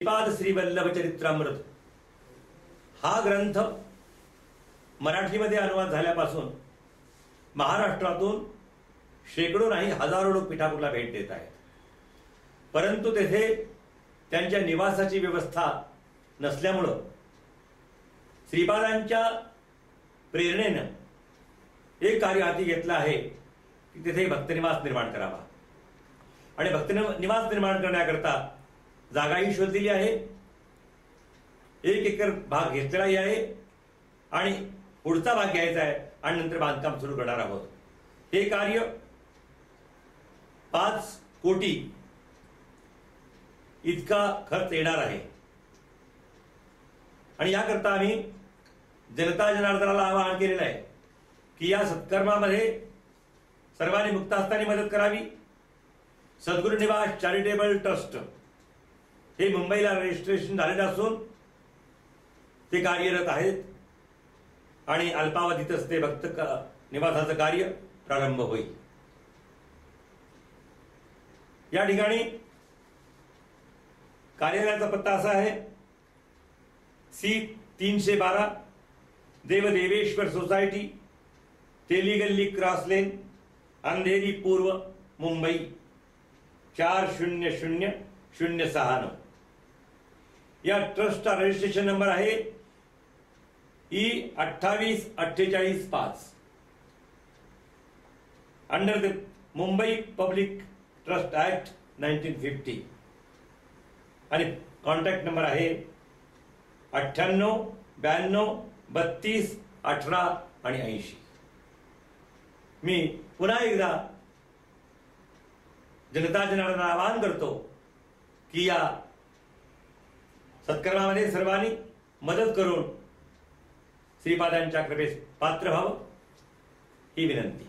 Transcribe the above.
श्रीपाद श्रीवल्लभ चरित्रामृत हा ग्रंथ मराठीमध्ये अनुवाद झाल्यापासून महाराष्ट्रातून शेकडो नाही हजारो लोक पिठापूरला भेट देत आहेत. परंतु तेथे त्यांच्या निवासाची व्यवस्था नसल्यामुळं श्रीपादांच्या प्रेरणेनं एक कार्य हाती घेतलं आहे की तेथे भक्तनिवास निर्माण करावा. आणि भक्तनिवास निर्माण करण्याकरता जागाही शोधलेली आहे. एक एकर भाग घेतलेलाही आहे आणि पुढचा भाग घ्यायचा आहे आणि नंतर बांधकाम सुरू करणार आहोत. हे कार्य पाच कोटी इतका खर्च येणार आहे. आणि याकरता आम्ही जनता जनार्दनाला आवाहन केलेलं आहे की या सत्कर्मामध्ये सर्वांनी मुक्त हस्ताने मदत करावी. सद्गुरू निवास चॅरिटेबल ट्रस्ट. हे मुंबईला रजिस्ट्रेशन झालेलं असून ते कार्यरत आहेत आणि अल्पावधीतच ते भक्त निवासाचं कार्य प्रारंभ होईल. या ठिकाणी कार्यालयाचा पत्ता असा आहे सी तीनशे बारा Devdeveshwar society Teligalli cross lane Andheri पूर्व मुंबई चार शून्य शून्य शून्य सहा नऊ. या ट्रस्टचा रजिस्ट्रेशन नंबर आहे. ई अठ्ठावीस अठ्ठेचाळीस पाच. Under the Mumbai public trust act nineteen fifty आणि कॉन्टॅक्ट नंबर आहे अठ्ठ्याण्णव ब्याण्णव बत्तीस अठरा आणि ऐंशी. मी पुन्हा एकदा जनता जनार्दन आवाहन करतो की या सत्कर्मामध्ये सर्वांनी मदत करून श्रीपादांच्या कृपेस पात्र व्हावं ही विनंती.